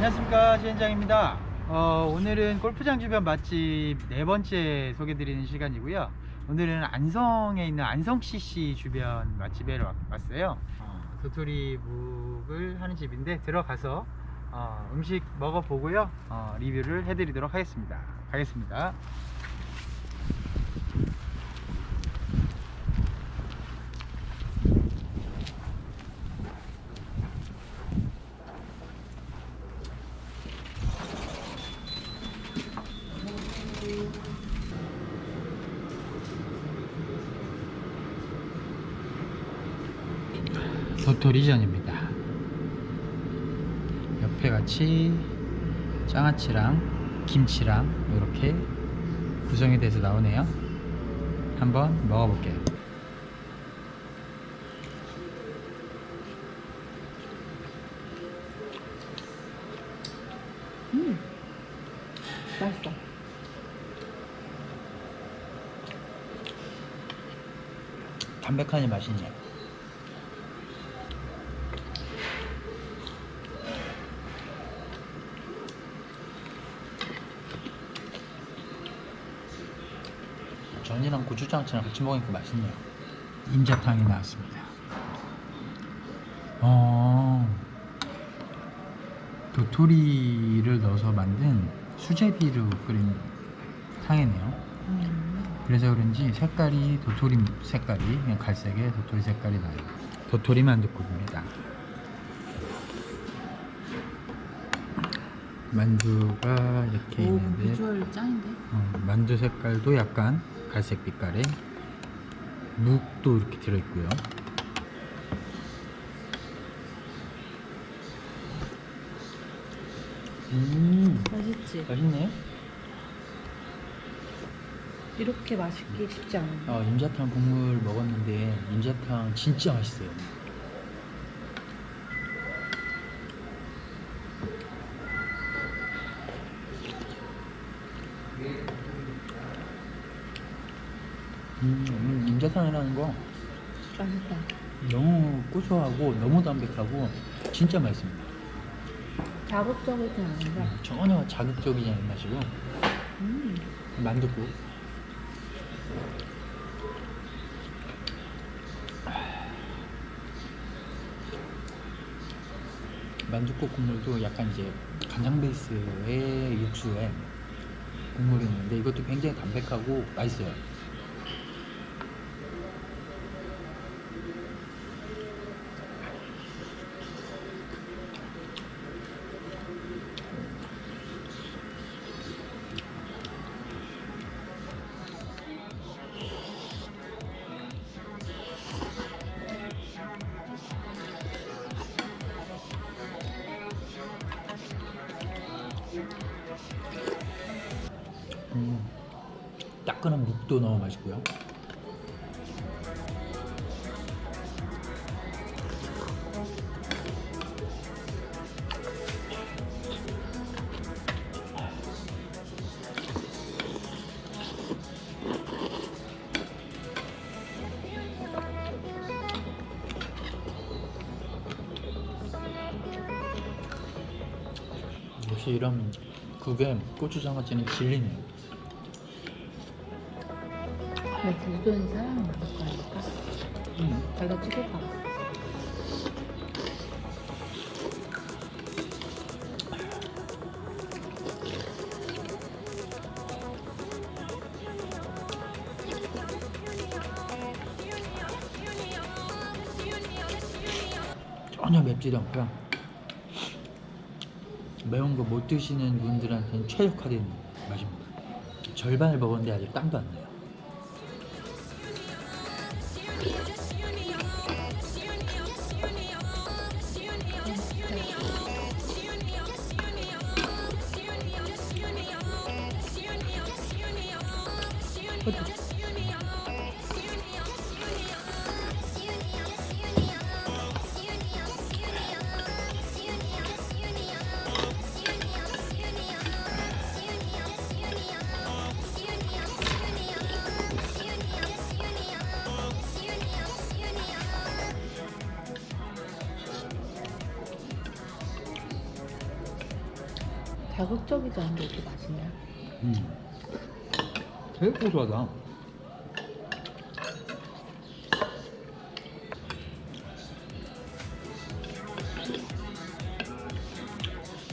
안녕하십니까 시현장입니다. 어, 오늘은 골프장 주변 맛집 네 번째 소개드리는 시간이고요. 오늘은 안성에 있는 안성 CC 주변 맛집에 왔- 왔어요. 어, 도토리 묵을 하는 집인데 들어가서 어, 음식 먹어보고요. 어, 리뷰를 해드리도록 하겠습니다. 가겠습니다 도토리전입니다. 옆에 같이 장아찌랑 김치랑 이렇게 구성이 돼서 나오네요. 한번 먹어볼게요. 음, 맛있어. 담백하니 맛있네 전이랑 고추장찌랑 같이 먹으니까 맛있네요 인자탕이 나왔습니다 어 도토리를 넣어서 만든 수제비로 끓인 탕이네요 음, 그래서 그런지 색깔이 도토리 색깔이 그냥 갈색의 도토리 색깔이 나요. 도토리 만두국입니다. 만두가 이렇게 오, 있는데 비주얼 짱인데? 어, 만두 색깔도 약간 갈색 빛깔에 묵도 이렇게 들어있고요. 음 맛있지? 맛있네. 이렇게 맛있기 쉽지 않은데. 어, 임자탕 국물 먹었는데 임자탕 진짜 맛있어요. 음, 임자탕이라는 거 맛있다. 너무 고소하고 너무 담백하고 진짜 맛있습니다. 자극적이진 않은데. 전혀 자극적이지 않은 맛이고 음, 만두국. 만두국 국물도 약간 이제 간장 베이스의 육수에 국물이 있는데 이것도 굉장히 담백하고 맛있어요. 음, 따끈한 묵도 너무 맛있고요. 역시 이런 국에 고추장아찌는 진리네요. 근데 제주도는 사람이 많을 거니까. 음. 내가 찍을까? 전혀 맵지도 않고요. 매운 거 못 드시는 분들한테는 최적화된 맛입니다. 절반을 먹었는데 아직 땀도 안 나요. 어떡해. 자극적이지 않은데 이렇게 맛있냐? 음. 되게 고소하다.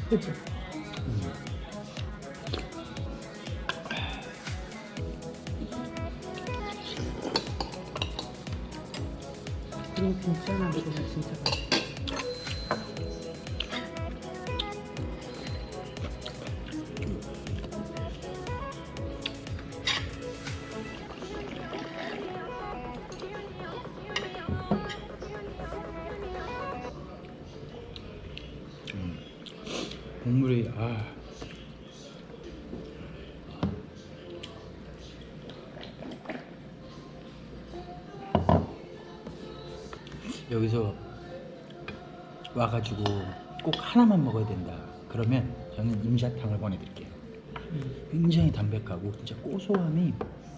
그치? 음. 그리고 김치 하나 먹으면 진짜 맛있어. 국물이 아. 여기서 와가지고 꼭 하나만 먹어야 된다. 그러면 저는 임자탕을 보내드릴게요. 굉장히 담백하고 진짜 고소함이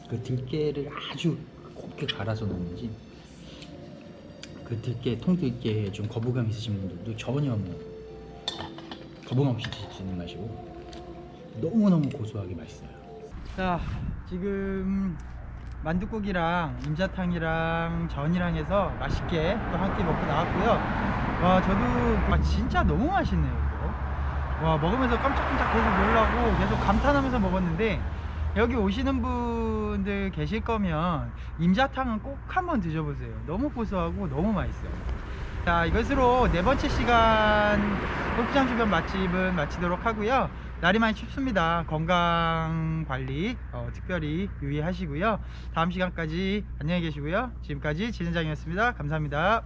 그 들깨를 아주 곱게 갈아서 넣는지 그 들깨 통들깨에 좀 거부감 있으신 분들도 전혀 뭐 거부감 없이 있는 맛이고 너무너무 고소하게 맛있어요. 자 지금 만둣국이랑 임자탕이랑 전이랑 해서 맛있게 또 한 끼 먹고 나왔고요. 와 저도 아, 진짜 너무 맛있네요 이거. 와 먹으면서 깜짝깜짝 계속 놀라고 계속 감탄하면서 먹었는데 여기 오시는 분들 계실 거면 임자탕은 꼭 한번 드셔보세요. 너무 고소하고 너무 맛있어요 자 이것으로 네 번째 시간 골프장 주변 맛집은 마치도록 하고요. 날이 많이 춥습니다. 건강 관리 어, 특별히 유의하시고요. 다음 시간까지 안녕히 계시고요. 지금까지 진현장이었습니다. 감사합니다